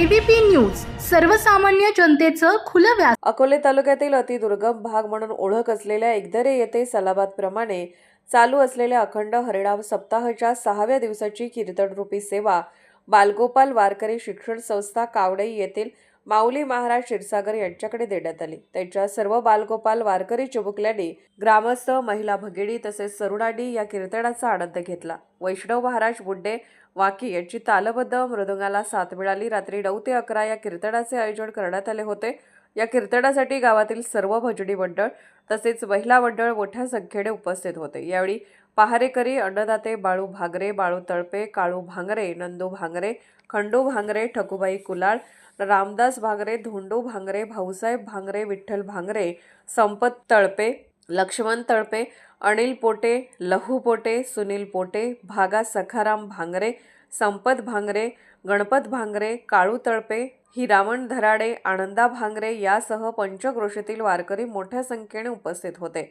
ABP news सर्वसामान्य जनतेचं खुलं व्यास अकोले तालुक्यातील अतिदुर्गम भाग म्हणून ओळख असलेल्या एकदरे येथे सलाबादप्रमाणे चालू असलेल्या अखंड हरिणाम सप्ताहाच्या सहाव्या दिवसाची कीर्तनरूपी सेवा बालगोपाल वारकरी शिक्षण संस्था कावडई येथील माऊली महाराज क्षीरसागर यांच्याकडे देण्यात आली. त्यांच्या सर्व बालगोपाल वारकरी चिमुकल्यांनी ग्रामस्थ महिला भगिनी तसेच सरुणांनी या कीर्तनाचा आनंद घेतला. वैष्णव महाराज बुड्डे वाकी यांची तालबद्ध मृदंगाला साथ मिळाली. रात्री नऊ ते अकरा या कीर्तनाचे आयोजन करण्यात आले होते. या कीर्तनासाठी गावातील सर्व भजनी मंडळ तसेच महिला मंडळ मोठ्या संख्येने उपस्थित होते. यावेळी पहारेकरी अन्नदाते बाळू भांगरे बाळू तळपे काळू भांगरे नंदू भांगरे खंडू भांगरे ठकूबाई कुलाळ रामदास भांगरे धोंडू भांगरे भाऊसाहेब भांगरे विठ्ठल भांगरे संपत तळपे लक्ष्मण तळपे अनिल पोटे लहू पोटे सुनील पोटे भागा सखाराम भांगरे संपत भांगरे गणपत भांगरे काळू तळपे हिरामण धराडे आनंदा भांगरे यासह पंचक्रोशीतील वारकरी मोठ्या संख्येने उपस्थित होते.